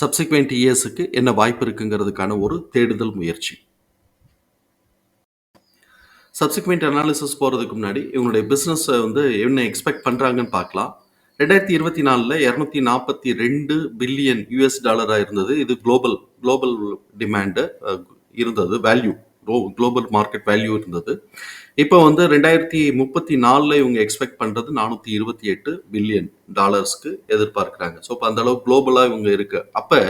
Subsequent இயர்ஸுக்கு என்ன வாய்ப்பு இருக்குங்கிறதுக்கான ஒரு தேடுதல் முயற்சி. சப்சிக்வெண்ட் அனாலிசிஸ் போகிறதுக்கு முன்னாடி இவங்களுடைய பிஸ்னஸை வந்து என்ன எக்ஸ்பெக்ட் பண்ணுறாங்கன்னு பார்க்கலாம். ரெண்டாயிரத்தி இருபத்தி நாலில் இரநூத்தி நாற்பத்தி ரெண்டு பில்லியன் யூஎஸ் டாலராக இருந்தது. இது குளோபல் குளோபல் டிமாண்டு இருந்தது வேல்யூ குளோபல் மார்க்கெட் வேல்யூ இருந்தது. இப்போ வந்து ரெண்டாயிரத்தி முப்பத்தி நாலில் இவங்க எக்ஸ்பெக்ட் பண்ணுறது நானூற்றி இருபத்தி எட்டு பில்லியன் டாலர்ஸ்க்கு எதிர்பார்க்குறாங்க. ஸோ இப்போ அந்த குளோபலாக இவங்க இருக்கு. அப்போ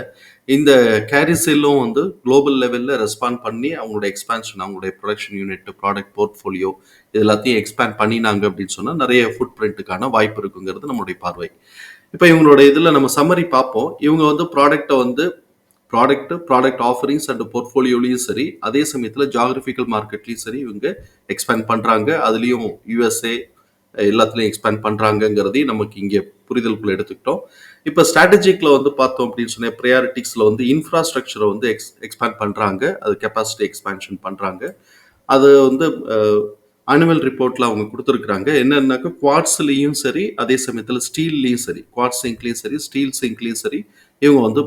இந்த கேரிசெல்லும் வந்து குளோபல் லெவலில் ரெஸ்பாண்ட் பண்ணி அவங்களோட எக்ஸ்பான்ஷன் அவங்களுடைய ப்ரொடக்ஷன் யூனிட் ப்ராடக்ட் போர்ட்ஃபோலியோ இது எல்லாத்தையும் எக்ஸ்பேண்ட் பண்ணினாங்க அப்படின்னு சொன்னால் நிறைய ஃபுட் பிரிண்ட்டுக்கான வாய்ப்பு இருக்குங்கிறது நம்மளுடைய பார்வை. இப்போ இவங்களோட இதில் நம்ம சம்மரி பார்ப்போம். இவங்க வந்து ப்ராடக்ட்டை வந்து ப்ராடக்ட் ப்ராடக்ட் ஆஃபரிங்ஸ் அண்ட் போர்ட்ஃபோலியோலையும் சரி அதே சமயத்தில் ஜாகிரபிக்கல் மார்க்கெட்லையும் சரி இவங்க எக்ஸ்பேண்ட் பண்ணுறாங்க அதுலேயும் யூஎஸ்ஏ எல்லாத்துலேயும் எக்ஸ்பேண்ட் பண்ணுறாங்கங்கிறதையும் நமக்கு இங்கே புரிதலுக்குள்ள எடுத்துக்கிட்டோம். இப்போ ஸ்ட்ராட்டஜிக்கில் வந்து பார்த்தோம் அப்படின்னு சொன்னால் ப்ரையாரிட்டிக்ஸில் வந்து இன்ஃப்ராஸ்ட்ரக்சரை வந்து எக்ஸ் எக்ஸ்பேண்ட் பண்ணுறாங்க அது கெப்பாசிட்டி எக்ஸ்பேன்ஷன் பண்ணுறாங்க அது வந்து ஆனுவல் ரிப்போர்ட்டில் அவங்க கொடுத்துருக்குறாங்க. என்னென்னாக்கா குவாட்ஸ்லேயும் சரி அதே சமயத்தில் ஸ்டீல்லையும் சரி குவாட் சிங்க்லேயும் சரி ஸ்டீல் சிங்க்லேயும் சரி இவங்க வந்து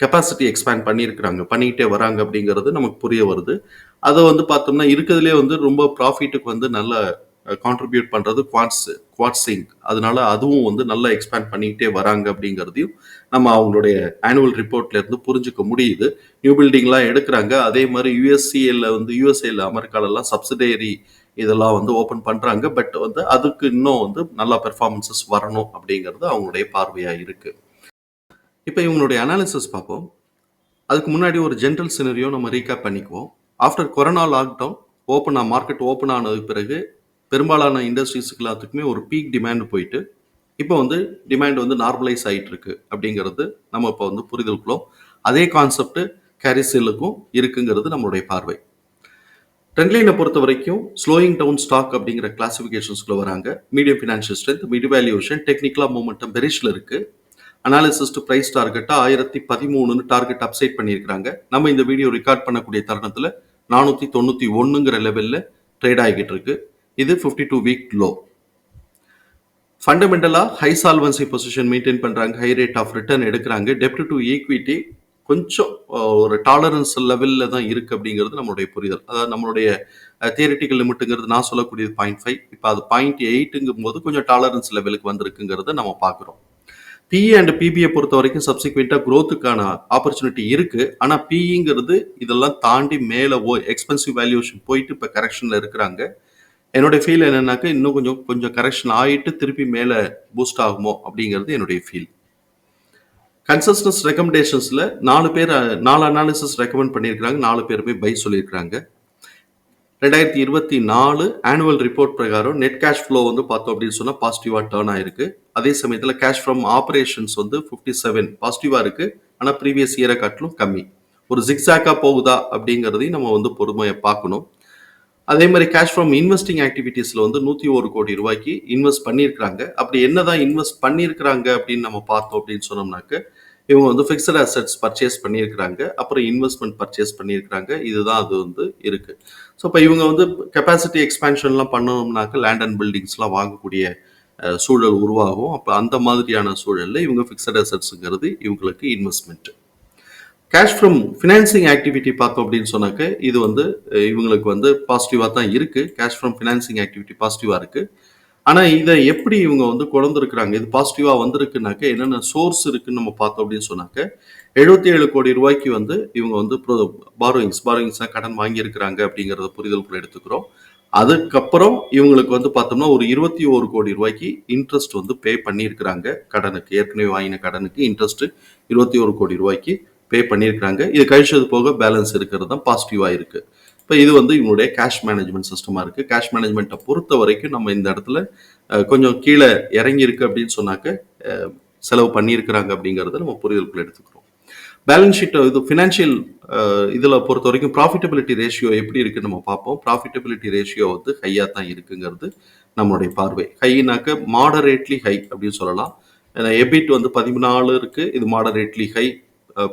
கெப்பாசிட்டி எக்ஸ்பேண்ட் பண்ணியிருக்கிறாங்க பண்ணிக்கிட்டே வராங்க அப்படிங்கிறது நமக்கு புரிய வருது. அதை வந்து பார்த்தோம்னா இருக்கிறதுலே வந்து ரொம்ப ப்ராஃபிட்டுக்கு வந்து நல்ல கான்ட்ரிபியூட் பண்ணுறது குவாட்ஸ் குவாட்ஸிங் அதனால அதுவும் வந்து நல்லா எக்ஸ்பேண்ட் பண்ணிக்கிட்டே வராங்க அப்படிங்கிறதையும் நம்ம அவங்களுடைய ஆனுவல் ரிப்போர்ட்லேருந்து புரிஞ்சுக்க முடியுது. நியூ பில்டிங்லாம் எடுக்கிறாங்க. அதே மாதிரி யூஎஸ்சியில் வந்து யூஎஸ்ஏல அமெரிக்காலெல்லாம் சப்சிடரி இதெல்லாம் வந்து ஓப்பன் பண்ணுறாங்க பட் வந்து அதுக்கு இன்னும் வந்து நல்லா பெர்ஃபார்மன்சஸ் வரணும் அப்படிங்கிறது அவங்களுடைய பார்வையாக இருக்குது இப்போ இவங்களுடைய அனாலிசிஸ் பார்ப்போம். அதுக்கு முன்னாடி ஒரு ஜென்ரல் சினரியோ நம்ம ரீகேப் பண்ணிக்குவோம். After corona lockdown open market open ஆனதுக்கு பிறகு பெரும்பாலான இண்டஸ்ட்ரீஸுக்கு எல்லாத்துக்குமே ஒரு பீக் டிமாண்ட் போயிட்டு இப்போ வந்து டிமாண்ட் வந்து நார்மலைஸ் ஆகிட்டு இருக்கு அப்படிங்கிறது நம்ம இப்போ வந்து புரிதலுக்குள்ளோம் அதே கான்செப்ட் கேரிசேலுக்கும் இருக்குங்கிறது நம்மளுடைய பார்வை. ட்ரெண்ட்லைனை பொறுத்த வரைக்கும் ஸ்லோயிங் டவுன் ஸ்டாக் அப்படிங்கிற கிளாசிஃபிகேஷன்ஸ்குள்ள வராங்க. Medium financial strength mid valuation டெக்னிக்கலாக மூமெண்டம் பெரிஷில் இருக்குது அனாலிசிஸ் டு பிரைஸ் டார்கெட்டா ஆயிரத்தி பதிமூணுன்னு டார்கெட் அப்சைட் பண்ணியிருக்கிறாங்க. நம்ம இந்த வீடியோ ரெக்கார்ட் பண்ணக்கூடிய தருணத்தில் நானூற்றி தொண்ணூற்றி ஒன்றுங்கிற லெவலில் ட்ரேட் ஆகிட்டு இருக்கு. இது ஃபிஃப்டி டூ வீக் லோ ஃபண்டமெண்டலாக ஹை சால்வன்சி பொசிஷன் மெயின்டைன் பண்ணுறாங்க ஹை ரேட் ஆஃப் ரிட்டர்ன் எடுக்கிறாங்க. டெப்ட் டு ஈக்விட்டி கொஞ்சம் ஒரு டாலரன்ஸ் லெவலில் தான் இருக்குது அப்படிங்கிறது நம்மளுடைய புரிதல். அதாவது நம்மளுடைய தியரிட்டிக்கல் லிமிட்டுங்கிறது நான் சொல்லக்கூடியது பாயிண்ட் ஃபைவ் இப்போ அது பாயிண்ட் எயிட்டுங்கும் போது கொஞ்சம் டாலரன்ஸ் லெவலுக்கு வந்திருக்குங்கிறத நம்ம பார்க்குறோம். பிஇ அண்ட் பிபிஐ பொறுத்த வரைக்கும் சப்சிக்வெண்ட்டாக க்ரோத்துக்கான ஆப்பர்ச்சுனிட்டி இருக்குது ஆனால் பிஇங்கிறது இதெல்லாம் தாண்டி மேலே ஓ எக்ஸ்பென்சிவ் வேல்யூஷன் போயிட்டு இப்போ கரெக்ஷனில் இருக்கிறாங்க. என்னுடைய ஃபீல் என்னன்னாக்கா இன்னும் கொஞ்சம் கொஞ்சம் கரெக்ஷன் ஆகிட்டு திருப்பி மேலே பூஸ்ட் ஆகுமோ அப்படிங்கிறது என்னுடைய ஃபீல் கன்சஸ்டன்ஸ் ரெக்கமெண்டேஷன்ஸில் நாலு பேர் நாலு அனாலிசிஸ் ரெக்கமெண்ட் பண்ணியிருக்கிறாங்க நாலு பேருமே பை சொல்லியிருக்கிறாங்க ரெண்டாயிரத்தி இருபத்தி நாலு ஆனுவல் ரிப்போர்ட் பிரகாரம் நெட் கேஷ் ஃப்ளோ வந்து பார்த்தோம் அப்படின்னு சொன்னால் பாசிட்டிவாக டேர்ன் ஆயிருக்கு. அதே சமயத்தில் கேஷ் ஃப்ரம் ஆப்ரேஷன்ஸ் வந்து ஃபிஃப்டி செவன் பாசிட்டிவாக இருக்குது ஆனால் ப்ரீவியஸ் இயரை காட்டிலும் கம்மி. ஒரு ஜிக்ஸாக்காக போகுதா அப்படிங்கிறதையும் நம்ம வந்து பொறுமையை பார்க்கணும். அதே மாதிரி கேஷ் ஃப்ரம் இன்வெஸ்டிங் ஆக்டிவிட்டீஸில் வந்து நூற்றி ஒரு கோடி ரூபாய்க்கு இன்வெஸ்ட் பண்ணியிருக்கிறாங்க. அப்படி என்னதான் இன்வெஸ்ட் பண்ணியிருக்கிறாங்க அப்படின்னு நம்ம பார்த்தோம் அப்படின்னு சொன்னோம்னாக்க இவங்க வந்து ஃபிக்ஸட் அசட்ஸ் பர்ச்சேஸ் பண்ணியிருக்கிறாங்க. அப்புறம் இன்வெஸ்ட்மெண்ட் பர்ச்சேஸ் பண்ணியிருக்கிறாங்க. இதுதான் அது வந்து இருக்குது ஸோ இப்போ இவங்க வந்து கெப்பாசிட்டி எக்ஸ்பேன்ஷன்லாம் பண்ணணும்னாக்க லேண்ட் அண்ட் பில்டிங்ஸ்லாம் வாங்கக்கூடிய சூழல் உருவாகும். அப்போ அந்த மாதிரியான சூழலில் இவங்க ஃபிக்ஸட் அசட்ஸுங்கிறது இவங்களுக்கு investment cash from financing activity பார்த்தோம் அப்படின்னு சொன்னாக்க இது வந்து இவங்களுக்கு வந்து பாசிட்டிவாக தான் இருக்குது கேஷ் ஃப்ரம் ஃபினான்சிங் ஆக்டிவிட்டி பாசிட்டிவாக இருக்குது ஆனால் இதை எப்படி இவங்க வந்து குழந்திருக்கிறாங்க இது பாசிட்டிவா வந்திருக்குனாக்க என்னென்ன சோர்ஸ் இருக்குன்னு நம்ம பார்த்தோம் அப்படின்னு சொன்னாக்க எழுபத்தி ஏழு கோடி ரூபாய்க்கு வந்து இவங்க வந்து பாரோயிங்ஸ் பாரோயிங்ஸ்லாம் கடன் வாங்கியிருக்கிறாங்க அப்படிங்கிறத புரிதலுக்குள்ள எடுத்துக்கிறோம். அதுக்கப்புறம் இவங்களுக்கு வந்து பார்த்தோம்னா ஒரு இருபத்தி ஒரு கோடி ரூபாய்க்கு இன்ட்ரெஸ்ட் வந்து பே பண்ணியிருக்கிறாங்க. கடனுக்கு ஏற்கனவே வாங்கின கடனுக்கு இன்ட்ரெஸ்ட் இருபத்தி ஒரு கோடி ரூபாய்க்கு பே பண்ணியிருக்கிறாங்க. இது கழிச்சது போக பேலன்ஸ் இருக்கிறது தான் பாசிட்டிவாக இருக்குது இப்போ இது வந்து இவங்களுடைய கேஷ் மேனேஜ்மெண்ட் சிஸ்டமாக இருக்குது கேஷ் மேனேஜ்மெண்ட்டை பொறுத்த வரைக்கும் நம்ம இந்த இடத்துல கொஞ்சம் கீழே இறங்கி இருக்கு அப்படின்னு சொன்னாக்க செலவு பண்ணியிருக்கிறாங்க அப்படிங்கிறத நம்ம புரிதலுக்குள்ள எடுத்துக்கிறோம். பேலன்ஸ் ஷீட் இது ஃபினான்ஷியல் இதில் பொறுத்த வரைக்கும் ப்ராஃபிட்டபிலிட்டி ரேஷியோ எப்படி இருக்குன்னு நம்ம பார்ப்போம். ப்ராஃபிட்டபிலிட்டி ரேஷியோ வந்து ஹையாக தான் இருக்குங்கிறது நம்மளுடைய பார்வை. ஹைனாக்க மாடரேட்லி ஹை அப்படின்னு சொல்லலாம். ஏன்னா எபிட் வந்து பதினாலு இருக்குது இது moderately high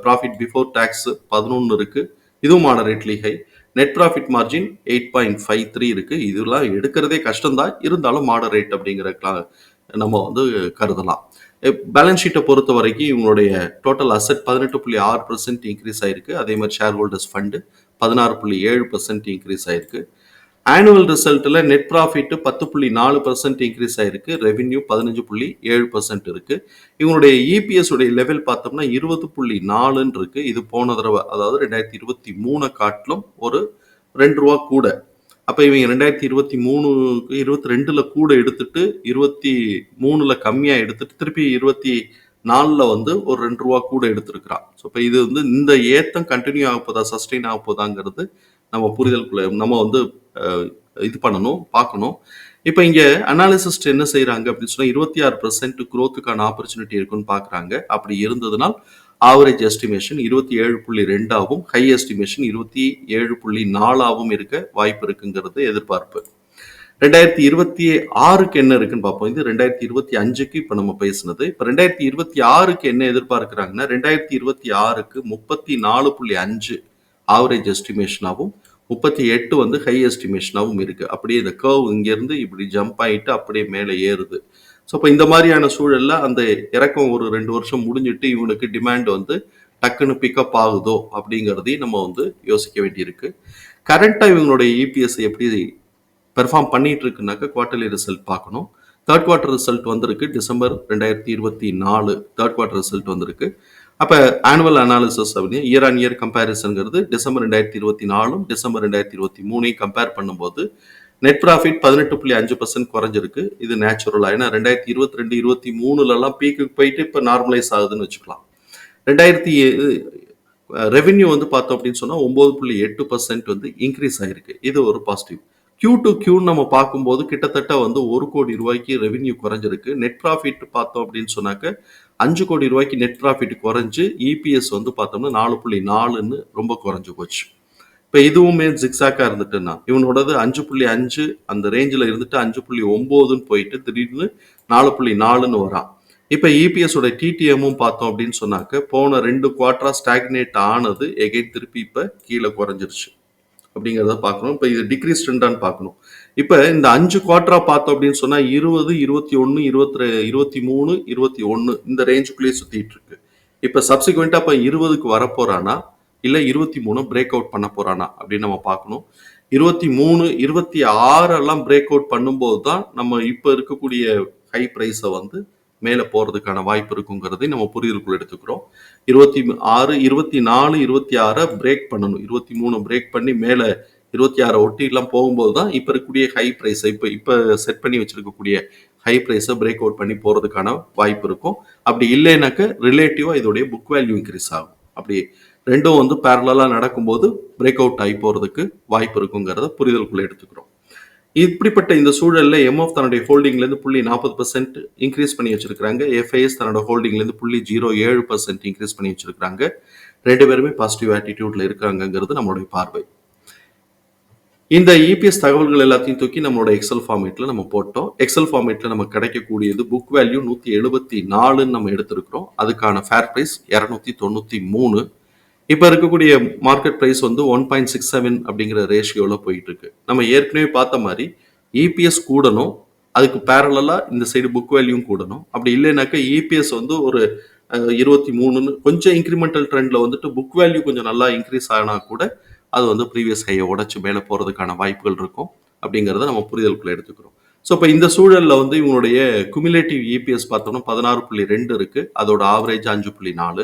profit before tax பதினொன்று இருக்குது இதுவும் moderately high net profit margin eight point five three இருக்குது இதெல்லாம் எடுக்கிறதே கஷ்டம்தான். இருந்தாலும் மாடரேட் அப்படிங்கிற நம்ம வந்து கருதலாம். பேலன்ஸ் ஷீட்டை பொறுத்த வரைக்கும் இவங்களுடைய டோட்டல் அசெட் பதினெட்டு புள்ளி ஆறு பர்சன்ட் இன்க்ரீஸ் ஆயிருக்கு. அதே மாதிரி ஷேர் ஹோல்டர்ஸ் ஃபண்டு பதினாறு புள்ளி ஏழு பர்சன்ட் இன்க்ரீஸ் ஆயிருக்கு. ஆனுவல் ரிசல்ட்டில் நெட் ப்ராஃபிட் பத்து புள்ளி நாலு பர்சன்ட் இன்க்ரீஸ் ஆயிருக்கு. ரெவென்யூ பதினஞ்சு புள்ளி ஏழு பர்சன்ட் இருக்குது இவங்களுடைய இபிஎஸ் உடைய லெவல் பார்த்தோம்னா இருபது புள்ளி நாலுன்னு இருக்குது இது போன தடவை அதாவது ரெண்டாயிரத்தி இருபத்தி மூணை காட்டிலும் ஒரு ரெண்டு ரூபா கூட. அப்போ இவங்க ரெண்டாயிரத்தி இருபத்தி மூணு இருபத்தி ரெண்டில் கூட எடுத்துட்டு இருபத்தி மூணில் கம்மியாக எடுத்துட்டு திருப்பி இருபத்தி நாலில் வந்து ஒரு ரெண்டு ரூபா கூட எடுத்திருக்கிறான். ஸோ இப்போ இது வந்து இந்த ஏத்தம் கண்டினியூ ஆக போதா சஸ்டெயின் ஆக போதாங்கிறது நம்ம புரிதலுக்குள்ள நம்ம வந்து இது பண்ணணும் பார்க்கணும். இப்போ இங்கே அனாலிசிஸ்ட் என்ன செய்கிறாங்க அப்படின்னு சொன்னால் இருபத்தி ஆறு பர்சன்ட் குரோத்துக்கான ஆப்பர்ச்சுனிட்டி இருக்குன்னு பார்க்குறாங்க அப்படி இருந்ததுனால் ஆவரேஜ் எஸ்டிமேஷன் இருபத்தி ஏழு புள்ளி ரெண்டாவும் ஹை எஸ்டிமேஷன் இருபத்தி ஏழு புள்ளி நாலாவும் இருக்க வாய்ப்பு இருக்குங்கிறது எதிர்பார்ப்பு. ரெண்டாயிரத்தி இருபத்தி ஆறுக்கு என்ன இருக்குன்னு பார்ப்போம். இது ரெண்டாயிரத்தி இருபத்தி அஞ்சுக்கு இப்போ நம்ம பேசுனது. இப்போ ரெண்டாயிரத்தி இருபத்தி ஆறுக்கு என்ன எதிர்பார்க்குறாங்கன்னா ரெண்டாயிரத்தி இருபத்தி ஆறுக்கு முப்பத்தி நாலு புள்ளி அஞ்சு ஆவரேஜ் எஸ்டிமேஷனாகவும் முப்பத்தி எட்டு வந்து ஹை எஸ்டிமேஷனாகவும் இருக்குது அப்படியே இந்த கர்வ் இங்கேருந்து இப்படி ஜம்ப் ஆகிட்டு அப்படியே மேலே ஏறுது. ஸோ இப்போ இந்த மாதிரியான சூழலில் அந்த இறக்கம் ஒரு ரெண்டு வருஷம் முடிஞ்சிட்டு இவனுக்கு டிமாண்ட் வந்து டக்குன்னு பிக்கப் ஆகுதோ அப்படிங்கிறதையும் நம்ம வந்து யோசிக்க வேண்டியிருக்கு. கரண்ட்டாக இவங்களுடைய இபிஎஸ் எப்படி பெர்ஃபார்ம் பண்ணிட்டு இருக்குனாக்க குவார்டர்லி ரிசல்ட் பார்க்கணும். தேர்ட் குவார்ட்டர் ரிசல்ட் வந்திருக்கு. டிசம்பர் ரெண்டாயிரத்தி இருபத்தி நாலு தேர்ட் குவார்ட்டர் ரிசல்ட் வந்திருக்கு. அப்போ ஆனுவல் அனாலிசிஸ் அப்படின்னு இயர் ஆன் இயர் கம்பேரிசன்ங்கிறது டிசம்பர் ரெண்டாயிரத்தி இருபத்தி நாலும் டிசம்பர் ரெண்டாயிரத்தி இருபத்தி மூணையும் கம்பேர் பண்ணும்போது நெட் ப்ராஃபிட் பதினெட்டு புள்ளி அஞ்சு பர்சன்ட் குறைஞ்சிருக்கு. இது நேச்சுரலாக ஏன்னா ரெண்டாயிரத்தி இருபத்தி ரெண்டு இருபத்தி மூணுலலாம் பீக்குக்கு போயிட்டு இப்போ நார்மலைஸ் ஆகுதுன்னு வச்சுக்கலாம். ரெண்டாயிரத்தி ரெவென்யூ வந்து பார்த்தோம் அப்படின்னு சொன்னால் ஒம்பது புள்ளி எட்டு பர்சன்ட் வந்து இன்க்ரீஸ் ஆகிருக்கு இது ஒரு பாசிட்டிவ் கியூ டு கியூன்னு நம்ம பார்க்கும்போது கிட்டத்தட்ட வந்து ஒரு கோடி ரூபாய்க்கு ரெவென்யூ குறைஞ்சிருக்கு. நெட் ப்ராஃபிட் பார்த்தோம் அப்படின்னு சொன்னாக்க அஞ்சு கோடி ரூபாய்க்கு நெட் ப்ராஃபிட் குறைஞ்சு இபிஎஸ் வந்து பார்த்தோம்னா நாலு புள்ளி நாலுன்னு ரொம்ப குறைஞ்சு போச்சு. இப்போ இதுவுமே ஜிக்ஸாக்காக இருந்துட்டுன்னா இவனோடது அஞ்சு புள்ளி அஞ்சு அந்த ரேஞ்சில் இருந்துட்டு அஞ்சு புள்ளி ஒம்போதுன்னு போயிட்டு திடீர்னு நாலு புள்ளி நாலுன்னு வரான். இப்போ இபிஎஸோட டிடிஎம்மும் பார்த்தோம் அப்படின்னு சொன்னாக்க போன ரெண்டு குவார்டரா ஸ்டாக்னேட் ஆனது எகைன் திருப்பி இப்போ கீழே குறைஞ்சிருச்சு. அப்படிங்கிறத பார்க்கணும். இப்போ இது டிக்ரீஸ் ட்ரெண்டான்னு பார்க்கணும். இப்போ இந்த அஞ்சு குவார்ட்டராக பார்த்தோம் அப்படின்னு சொன்னால் இருபது இருபத்தி ஒன்று இருபத்தி இருபத்தி மூணு இருபத்தி ஒன்று இந்த ரேஞ்சுக்குள்ளேயே சுற்றிட்டு இருக்கு. இப்போ சப்சிக்வெண்ட்டாக இப்போ இருபதுக்கு வரப்போகிறானா இல்லை இருபத்தி மூணு பிரேக் அவுட் பண்ண போகிறானா அப்படின்னு நம்ம பார்க்கணும். இருபத்தி மூணு இருபத்தி ஆறெல்லாம் பிரேக் அவுட் பண்ணும்போது தான் நம்ம இப்போ இருக்கக்கூடிய ஹை ப்ரைஸை வந்து மேலே போகிறதுக்கான வாய்ப்பு இருக்குங்கிறதை நம்ம புரிதலுக்குள் எடுத்துக்கிறோம். இருபத்தி ஆறு இருபத்தி நாலு இருபத்தி ஆறை பிரேக் பண்ணணும். இருபத்தி மூணு பிரேக் பண்ணி மேலே இருபத்தி ஆறை ஒட்டி எல்லாம் போகும்போது தான் இப்போ இருக்கக்கூடிய ஹை ப்ரைஸை இப்போ இப்போ செட் பண்ணி வச்சுருக்கக்கூடிய ஹை ப்ரைஸை பிரேக் அவுட் பண்ணி போகிறதுக்கான வாய்ப்பு இருக்கும். அப்படி இல்லைனாக்க ரிலேட்டிவாக இதோடைய புக் வேல்யூ இன்க்ரீஸ் ஆகும். அப்படி ரெண்டும் வந்து பேரலாக நடக்கும்போது பிரேக் அவுட் ஆகி போகிறதுக்கு வாய்ப்பு இருக்குங்கிறத புரிதலுக்குள்ளே எடுத்துக்கிறோம். இப்படிப்பட்ட இந்த சூழலில் எம்எஃப் தன்னுடைய ஹோல்டிங்லேருந்து புள்ளி நாற்பது பர்சன்ட் இன்க்ரீஸ் பண்ணி வச்சிருக்கிறாங்க. எஃப்ஐஎஸ் தன்னோட ஹோல்டிங்லேருந்து புள்ளி ஜீரோ ஏழு பர்சன்ட் இன்க்ரீஸ் பண்ணி வச்சிருக்கிறாங்க. ரெண்டு பேருமே பாசிட்டிவ் ஆட்டிடியூட்ல இருக்காங்கங்கிறது நம்மளுடைய பார்வை. இந்த இபிஎஸ் தகவல்கள் எல்லாத்தையும் தூக்கி நம்மளோட எக்ஸல் ஃபார்மேட்ல நம்ம போட்டோம். எக்ஸல் ஃபார்மேட்ல நம்ம கிடைக்கக்கூடியது புக் வேல்யூ நூத்தி எழுபத்தி நாலுன்னு நம்ம எடுத்திருக்கிறோம். அதுக்கான ஃபேர் பிரைஸ் இரநூத்தி தொண்ணூத்தி மூணு. இப்போ இருக்கக்கூடிய மார்க்கெட் ப்ரைஸ் வந்து ஒன் பாயிண்ட் சிக்ஸ் செவன் அப்படிங்கிற ரேஷியோவில் போயிட்டு இருக்கு நம்ம ஏற்கனவே பார்த்த மாதிரி இபிஎஸ் கூடணும் அதுக்கு பேரலாக இந்த சைடு புக் வேல்யூவும் கூடணும். அப்படி இல்லைனாக்கா இபிஎஸ் வந்து ஒரு இருபத்தி மூணுன்னு கொஞ்சம் இன்க்ரிமெண்டல் ட்ரெண்டில் வந்துட்டு புக் வேல்யூ கொஞ்சம் நல்லா இன்க்ரீஸ் ஆனால் கூட அது வந்து ப்ரீவியஸ் ஹையை உடச்சி மேலே போகிறதுக்கான வாய்ப்புகள் இருக்கும் அப்படிங்கிறத நம்ம புரிதலுக்குள்ளே எடுத்துக்கிறோம். ஸோ இப்போ இந்த சூழலில் வந்து இவங்களுடைய குமுலேட்டிவ் இபிஎஸ் பார்த்தோம்னா பதினாறு புள்ளி ரெண்டு இருக்குது அதோட ஆவரேஜ் அஞ்சு புள்ளி நாலு.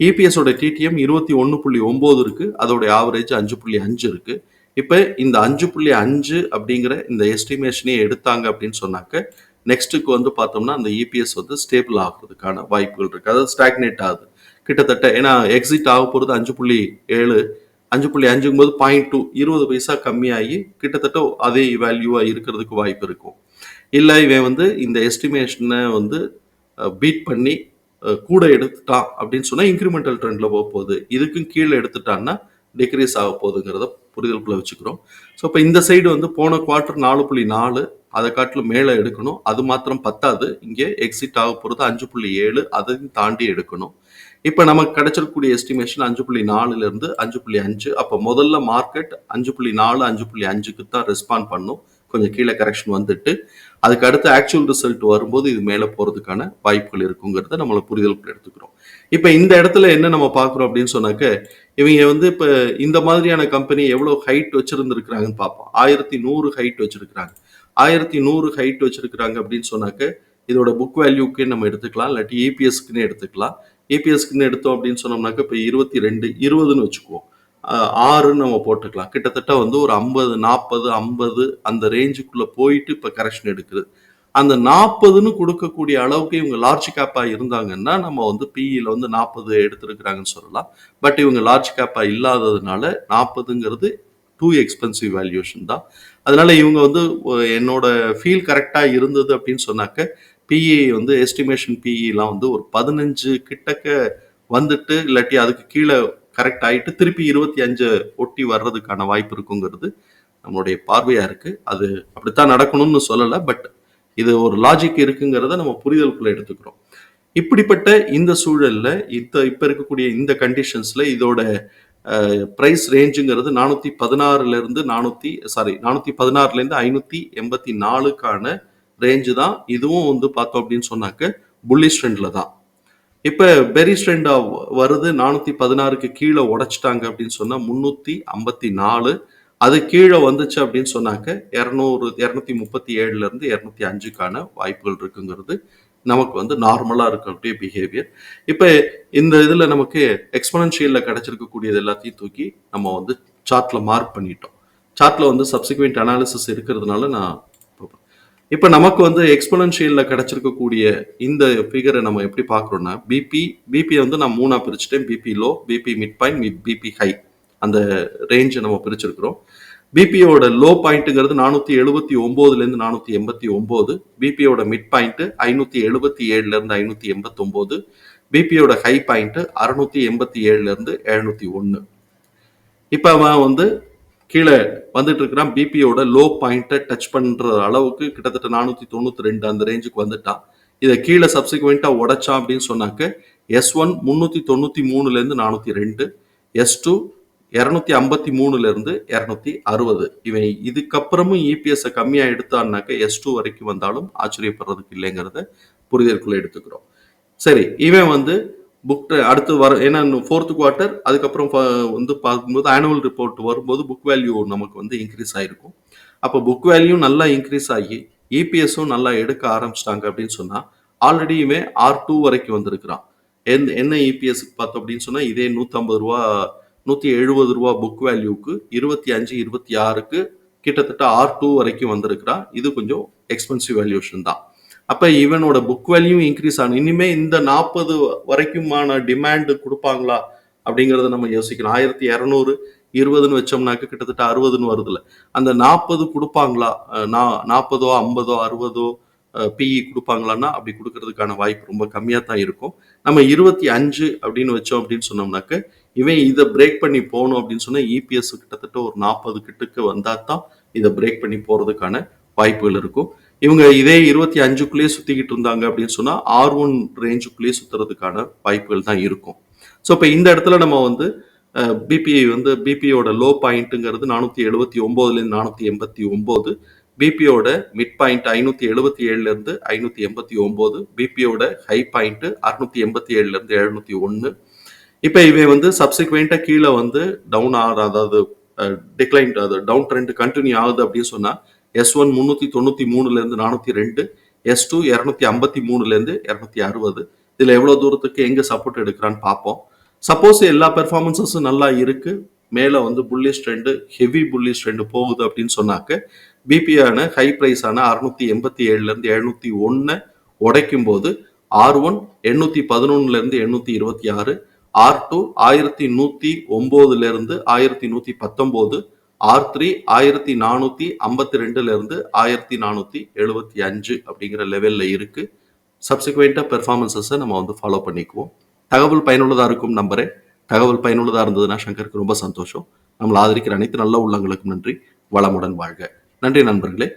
இபிஎஸோட டிடிஎம் இருபத்தி ஒன்று புள்ளி ஒம்பது இருக்குது அதோட ஆவரேஜ் அஞ்சு புள்ளி அஞ்சு இருக்குது இப்போ இந்த அஞ்சு புள்ளி அஞ்சு அப்படிங்கிற இந்த எஸ்டிமேஷனே எடுத்தாங்க அப்படின்னு சொன்னாக்க நெக்ஸ்ட்டுக்கு வந்து பார்த்தோம்னா அந்த இபிஎஸ் வந்து ஸ்டேபிள் ஆகுறதுக்கான வாய்ப்புகள் இருக்குது அதாவது ஸ்டாக்னேட் ஆகுது. கிட்டத்தட்ட ஏன்னா எக்ஸிட் ஆக போகிறது அஞ்சு புள்ளி ஏழு அஞ்சு புள்ளி அஞ்சுங்கும் போது பாயிண்ட் டூ இருபது பைசா கம்மியாகி கிட்டத்தட்ட அதே வேல்யூவாக இருக்கிறதுக்கு வாய்ப்பு இருக்கும். இல்லை இவன் வந்து இந்த எஸ்டிமேஷனை வந்து பீட் பண்ணி கூட எடுத்துட்டான் அப்படின்னு சொன்னால் இன்க்ரிமெண்டல் ட்ரெண்டில் போக போகுது. இதுக்கும் கீழே எடுத்துட்டான்னா டிக்ரீஸ் ஆக போகுதுங்கிறத புரிதலுக்குள்ள வச்சுக்கிறோம். ஸோ இப்போ இந்த சைடு வந்து போன குவார்ட்டர் நாலு புள்ளி நாலு அதை காட்டிலும் மேலே எடுக்கணும். அது மாத்திரம் பத்தாது. இங்கே எக்ஸிட் ஆக போகிறது அஞ்சு புள்ளி ஏழு அதையும் தாண்டி எடுக்கணும். இப்போ நமக்கு கிடைச்சிருக்கக்கூடிய எஸ்டிமேஷன் அஞ்சு புள்ளி நாலுலேருந்து அஞ்சு புள்ளி அஞ்சு. அப்போ முதல்ல மார்க்கெட் அஞ்சு புள்ளி நாலு அஞ்சு புள்ளி அஞ்சுக்கு தான் ரெஸ்பாண்ட் பண்ணும். கொஞ்சம் கீழே கரெக்ஷன் வந்துட்டு அதுக்கு அடுத்து ஆக்சுவல் ரிசல்ட் வரும்போது இது மேலே போகிறதுக்கான வாய்ப்புகள் இருக்குங்கிறத நம்மளை புரிதலுக்குள்ள எடுத்துக்கிறோம். இப்போ இந்த இடத்துல என்ன நம்ம பார்க்குறோம் அப்படின்னு சொன்னாக்க இவங்க வந்து இப்போ இந்த மாதிரியான கம்பெனி எவ்வளோ ஹைட் வச்சிருந்துருக்குறாங்கன்னு பார்ப்போம். ஆயிரத்தி நூறு ஹைட் வச்சிருக்கிறாங்க. ஆயிரத்தி நூறு ஹைட் வச்சிருக்கிறாங்க அப்படின்னு சொன்னாக்க இதோட புக் வேல்யூக்கு நம்ம எடுத்துக்கலாம் இல்லாட்டி ஏபிஎஸ்க்குன்னு எடுத்துக்கலாம். ஏபிஎஸ்க்குன்னு எடுத்தோம் அப்படின்னு சொன்னோம்னாக்க இப்போ இருபத்தி ரெண்டு இருபதுன்னு வச்சுக்குவோம். ஆறுன்னு நம்ம போட்டுக்கலாம். கிட்டத்தட்ட வந்து ஒரு ஐம்பது நாற்பது ஐம்பது அந்த ரேஞ்சுக்குள்ளே போயிட்டு இப்போ கரெக்ஷன் எடுக்குது. அந்த நாற்பதுன்னு கொடுக்கக்கூடிய அளவுக்கு இவங்க லார்ஜ் கேப்பாக இருந்தாங்கன்னா நம்ம வந்து பிஇயில் வந்து நாற்பது எடுத்திருக்கிறாங்கன்னு சொல்லலாம். பட் இவங்க லார்ஜ் கேப்பாக இல்லாததுனால நாற்பதுங்கிறது டூ எக்ஸ்பென்சிவ் வேல்யூஷன் தான். அதனால இவங்க வந்து என்னோட ஃபீல் கரெக்டாக இருந்தது அப்படின்னு சொன்னாக்க பிஇ வந்து எஸ்டிமேஷன் பிஇலாம் வந்து ஒரு பதினஞ்சு கிட்டக்க வந்துட்டு இல்லாட்டி அதுக்கு கீழே கரெக்ட் ஆயிட்டு திருப்பி இருபத்தி அஞ்சு ஒட்டி வர்றதுக்கான வாய்ப்பு இருக்குங்கிறது நம்மளுடைய பார்வையா இருக்கு. அது அப்படித்தான் நடக்கணும்னு சொல்லலை பட் இது ஒரு லாஜிக் இருக்குங்கிறத நம்ம புரிதலுக்குள்ள எடுத்துக்கிறோம். இப்படிப்பட்ட இந்த சூழல்ல இந்த இப்ப இருக்கக்கூடிய இந்த கண்டிஷன்ஸ்ல இதோட பிரைஸ் ரேஞ்சுங்கிறது நானூற்றி பதினாறுல இருந்து நானூத்தி சாரி நானூத்தி பதினாறுலேருந்து ஐநூற்றி ஐநூத்தி எண்பத்தி நாலுக்கான ரேஞ்சு தான் இதுவும் வந்து பார்த்தோம் அப்படின்னு சொன்னாக்க புல்லிஷ் ட்ரெண்ட்ல தான். இப்போ பெரிஸ் ட்ரெண்டாக வருது. நானூற்றி பதினாறுக்கு கீழே உடைச்சிட்டாங்க அப்படின்னு சொன்னால் முந்நூற்றி ஐம்பத்தி நாலு அது கீழே வந்துச்சு அப்படின்னு சொன்னாக்க இரநூறு இரநூத்தி முப்பத்தி ஏழுலேருந்து இரநூத்தி அஞ்சுக்கான வாய்ப்புகள் இருக்குங்கிறது நமக்கு வந்து நார்மலாக இருக்கக்கூடிய பிஹேவியர் இப்போ இந்த இதில் நமக்கு எக்ஸ்பனன்ஷியலில் கிடச்சிருக்கக்கூடியது எல்லாத்தையும் தூக்கி நம்ம வந்து சார்ட்டில் மார்க் பண்ணிட்டோம். சார்ட்டில் வந்து சப்சிக்வெண்ட் அனாலிசிஸ் இருக்கிறதுனால நான் இப்போ நமக்கு வந்து எக்ஸ்பனன்ஷியல்ல கிடைச்சிருக்கக்கூடிய இந்த ஃபிகரை நம்ம எப்படி பார்க்குறோன்னா பிபி பிபி வந்து நான் மூணாக பிரிச்சுட்டேன். PP low PP mid point PP high அந்த ரேஞ்சை நம்ம பிரிச்சிருக்கிறோம். பிபியோட லோ பாயிண்ட்டுங்கிறது நானூற்றி எழுபத்தி ஒம்போதுலேருந்து நானூற்றி எண்பத்தி ஒம்போது. பிபியோட மிட் பாயிண்ட்டு ஐநூற்றி எழுபத்தி ஏழுலேருந்து ஐநூற்றி எண்பத்தொம்போது. பிபியோட ஹை பாயிண்ட்டு அறுநூற்றி எண்பத்தி ஏழுலேருந்து எழுநூற்றி ஒன்று. இப்போ அவன் வந்து கீழே வந்துட்டு இருக்கிறான். பிபியோட லோ பாயிண்ட்டை டச் பண்ணுற அளவுக்கு கிட்டத்தட்ட நானூற்றி தொண்ணூற்றி ரெண்டு அந்த ரேஞ்சுக்கு வந்துட்டான். இதை கீழே சப்சிக்வெண்ட்டாக உடைச்சான் அப்படின்னு சொன்னாக்க எஸ் ஒன் முந்நூற்றி தொண்ணூற்றி மூணுலேருந்து நானூற்றி ரெண்டு எஸ் டூ இரநூத்தி ஐம்பத்தி மூணுலேருந்து இரநூத்தி அறுபது. இவன் இதுக்கப்புறமும் இபிஎஸ்ஸை கம்மியாக எடுத்தான்னாக்க எஸ் டூ வரைக்கும் வந்தாலும் ஆச்சரியப்படுறதுக்கு இல்லைங்கிறத புரிதற்குள்ளே எடுத்துக்கிறோம். சரி இவன் வந்து புக் அடுத்து வர ஏன்னா ஃபோர்த் குவார்ட்டர் அதுக்கப்புறம் ஃப- வந்து பார்க்கும்போது ஆனுவல் ரிப்போர்ட் வரும்போது புக் வேல்யூ நமக்கு வந்து இன்க்ரீஸ் ஆகிருக்கும் அப்போ புக் வேல்யூ நல்லா இன்க்ரீஸ் ஆகி இபிஎஸும் நல்லா எடுக்க ஆரம்பிச்சிட்டாங்க அப்படின்னு சொன்னால் ஆல்ரெடியுமே ஆர் டூ வரைக்கும் வந்திருக்கிறான். எந்த என்ன இபிஎஸ்க்கு பார்த்தோம் அப்படின்னு சொன்னால் இதே நூற்றம்பது ரூபா நூற்றி எழுபது ரூபா புக் வேல்யூக்கு இருபத்தி அஞ்சு இருபத்தி ஆறுக்கு கிட்டத்தட்ட ஆர் டூ வரைக்கும் வந்திருக்கிறான். இது கொஞ்சம் எக்ஸ்பென்சிவ் வேல்யூஷன் தான். அப்போ இவனோட புக் வேல்யூ இன்க்ரீஸ் ஆகணும். இனிமே இந்த நாற்பது வரைக்குமான டிமாண்டு கொடுப்பாங்களா அப்படிங்கிறத நம்ம யோசிக்கணும். ஆயிரத்தி இரநூறு இருபதுன்னு வச்சோம்னாக்க கிட்டத்தட்ட அறுபதுன்னு வருதுல அந்த நாற்பது கொடுப்பாங்களா? நா- நாற்பதோ ஐம்பதோ அறுபதோ பிஇ கொடுப்பாங்களான்னா அப்படி கொடுக்கறதுக்கான வாய்ப்பு ரொம்ப கம்மியாக தான் இருக்கும். நம்ம இருபத்தி அஞ்சு அப்படின்னு வச்சோம் அப்படின்னு சொன்னோம்னாக்க இவன் இதை பிரேக் பண்ணி போகணும் அப்படின்னு சொன்னால் இபிஎஸ் கிட்டத்தட்ட ஒரு நாற்பது கிட்டக்கு வந்தால் தான் இதை பிரேக் பண்ணி போகிறதுக்கான வாய்ப்புகள் இருக்கும். இவங்க இதே இருபத்தி அஞ்சுக்குள்ளேயே சுத்திக்கிட்டு இருந்தாங்க அப்படின்னு சொன்னா ஆர் ஒன் ரேஞ்சுக்குள்ளேயே சுத்துறதுக்கான வாய்ப்புகள் தான் இருக்கும். ஸோ இப்போ இந்த இடத்துல நம்ம வந்து பிபிஐ வந்து பிபியோட லோ பாயிண்ட்டுங்கிறது நானூற்றி எழுபத்தி ஒம்போதுலேருந்து நானூற்றி எண்பத்தி ஒம்போது பிபியோட மிட் பாயிண்ட் ஐநூற்றி எழுபத்தி ஏழுலேருந்து ஐநூற்றி எண்பத்தி ஒம்பது பிபியோட ஹை பாயிண்ட் அறுநூத்தி எண்பத்தி ஏழுலேருந்து எழுநூத்தி ஒன்று. இப்போ இவை வந்து சப்சிக்வெண்ட்டாக கீழே வந்து டவுன் ஆகிற அதாவது டிக்ளைன் அது டவுன் ட்ரெண்ட் கண்டினியூ ஆகுது அப்படின்னு சொன்னால் எஸ் ஒன் முந்நூற்றி தொண்ணூற்றி மூணுலேருந்து நானூற்றி ரெண்டு எஸ் டூ இரநூத்தி ஐம்பத்தி மூணுலேருந்து இரநூத்தி அறுபது. இதில் எவ்வளோ தூரத்துக்கு எங்கே சப்போர்ட் எடுக்கிறான்னு பார்ப்போம். சப்போஸ் எல்லா பெர்ஃபார்மன்ஸஸும் நல்லா இருக்குது மேலே வந்து bullish trend heavy bullish trend போகுது அப்படின்னு சொன்னாக்க பிபியான ஹை ப்ரைஸான அறுநூத்தி எண்பத்தி ஏழுலேருந்து எழுநூத்தி ஒன்று உடைக்கும் போது ஆர் ஒன் எண்ணூற்றி பதினொன்னுலேருந்து எண்ணூற்றி இருபத்தி ஆறு ஆர் டூ ஆயிரத்தி நூற்றி ஒம்போதுலேருந்து ஆயிரத்தி நூற்றி பத்தொம்போது ஆர் த்ரீ ஆயிரத்தி நானூற்றி ஐம்பத்தி ரெண்டுலேருந்து ஆயிரத்தி நானூற்றி எழுபத்தி அஞ்சு அப்படிங்கிற லெவலில் இருக்கு. சப்சிக்வெண்ட்டாக பெர்ஃபார்மன்ஸஸை நம்ம வந்து ஃபாலோ பண்ணிக்குவோம். தகவல் பயனுள்ளதாக இருக்கும் நம்பரே. தகவல் பயனுள்ளதாக இருந்ததுன்னா சங்கருக்கு ரொம்ப சந்தோஷம். நம்மளை ஆதரிக்கிற அனைத்து நல்ல உள்ளங்களுக்கும் நன்றி. வளமுடன் வாழ்க. நன்றி நண்பர்களே.